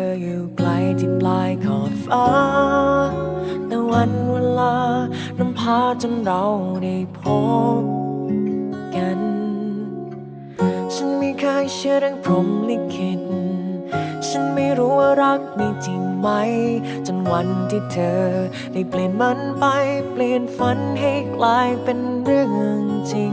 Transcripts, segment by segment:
ออยู่ไกลที่ปลายขอบฟ้า แต่วันเวลานำพาจนเราได้พบกัน ฉันไม่เคยเชื่อเรื่องพรหมลิขิต ฉันไม่รู้ว่ารักมีจริงไหม จนวันที่เธอ ได้เปลี่ยนมันไป เปลี่ยนฝันให้กลายเป็นเรื่องจริง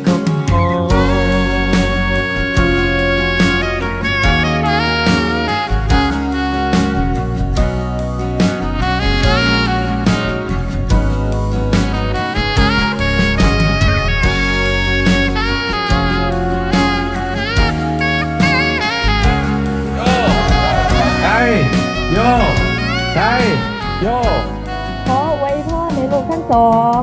ทั้งสอง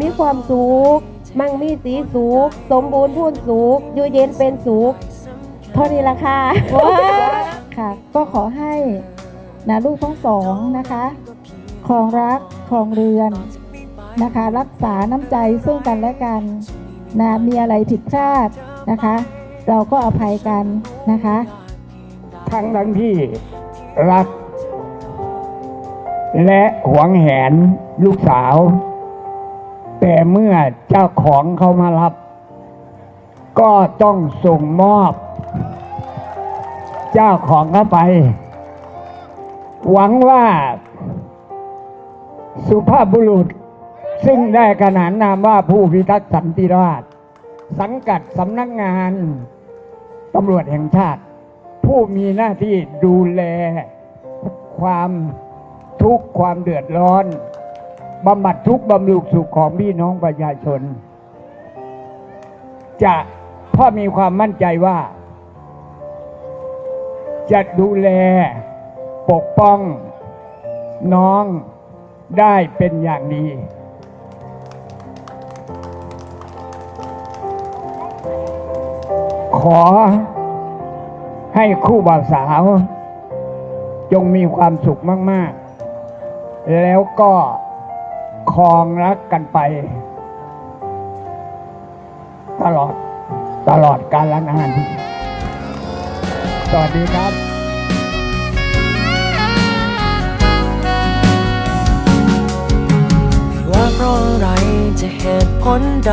มีความสุข มั่งมีสีสุข สมบูรณ์พูนสุข อยู่เย็นเป็นสุขเท่านี้ละค่ะค่ะ ก็ขอให้นะลูกทั้งสองนะคะครองรักครองเรือนนะคะ รักษาน้ำใจซึ่งกันและกันนะมีอะไรผิดพลาดนะคะ เราก็อภัยกันนะคะ ทั้งทั้งที่รัก และหวงแหน ลูกสาว แต่เมื่อเจ้าของเขามารับ ก็ต้องส่งมอบ เจ้าของเข้าไป หวังว่า สุภาพบุรุษ ซึ่งได้ขนานนามว่าผู้พิทักษ์สันติราษฎร์สังกัดสำนักงานตำรวจแห่งชาติ ผู้มีหน้าที่ดูแลความทุกข์ความเดือดร้อน บำบัดทุกข์บำรุงสุขของพี่น้องประชาชน จะพ่อมีความมั่นใจว่า จะดูแลปกป้องน้องได้เป็นอย่างดี ขอให้คู่บ่าวสาว จงมีความสุขมาก ๆ แล้วก็ ครองรักกันไป ตลอดตลอดกาลนาน สวัสดีครับว่าเพราะอะไรจะเหตุผลใด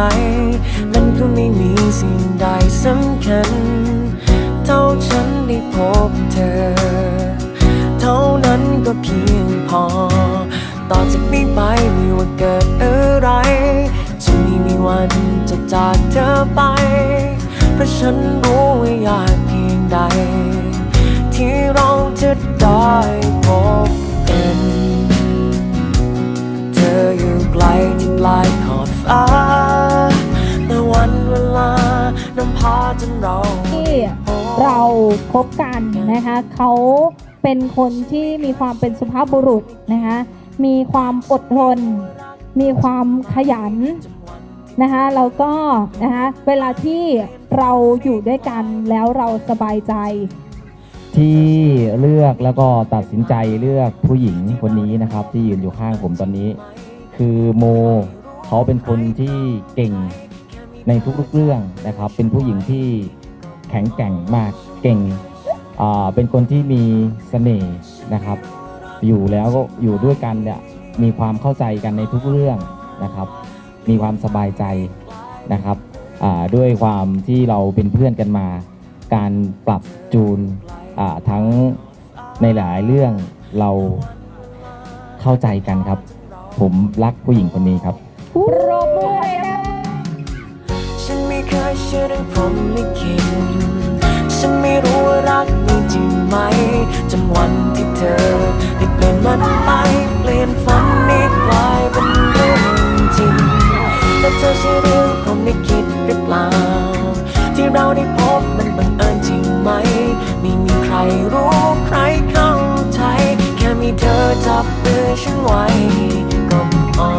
มันก็ไม่มีสิ่งใดสำคัญ เท่าฉันได้พบเธอ เท่านั้นก็เพียงพอ ต่อจากนี้ไป จากเธอไป เพราะฉันรู้ว่ายากเพียงใด ที่เราจะได้พบกัน เธออยู่ไกลที่ปลายขอบฟ้าแต่วันเวลานำพาจนเราที่เราพบกันนะคะเขาเป็นคนที่มีความเป็นสุภาพบุรุษนะคะมีความอดทน มีความขยัน นะคะแล้วก็นะคะเวลาที่เราอยู่ด้วยกันแล้วเราสบายใจที่เลือกแล้วก็ตัดสินใจเลือกผู้หญิงคนนี้นะครับ ที่ยืนอยู่ข้างผมตอนนี้ คือโมเขาเป็นคนที่เก่งในทุกๆเรื่องนะครับ เป็นผู้หญิงที่แข็งแกร่งมากเก่งอ่าเป็นคนที่มีเสน่ห์นะครับ อยู่แล้วก็อยู่ด้วยกันเนี่ยมีความเข้าใจกันในทุกเรื่องนะครับ มีความสบายใจนะครับด้วยความที่เราเป็นเพื่อนกันมา การปรับจูนทั้งในหลายเรื่องเราเข้าใจกันครับ ผมรักผู้หญิงคนนี้ครับปรบมือเลยค่ะฉันไม่เคยเชื่อเรื่องพรหมลิขิตฉันไม่รู้ว่ารักมีจริงไหมจน ไม่มีใครรู้ใครเข้าใจ แค่มีเธอจับมือฉันไว้ก็พอ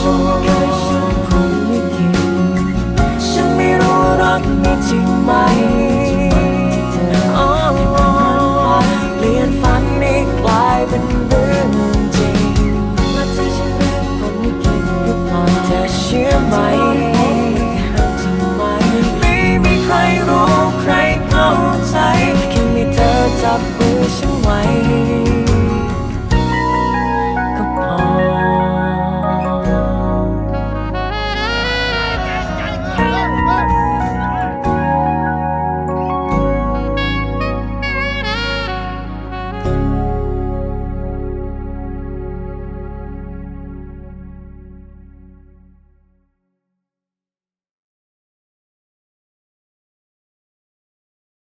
ฉันเคยฉันคงไม่คิดฉันไม่รู้รักนี้จริงไหมเปลียนฝันนี้กลายเป็นเรื่องจริงและที่ฉันเป็นคนไม่คิดหรือเปล่าเเชื่อไหม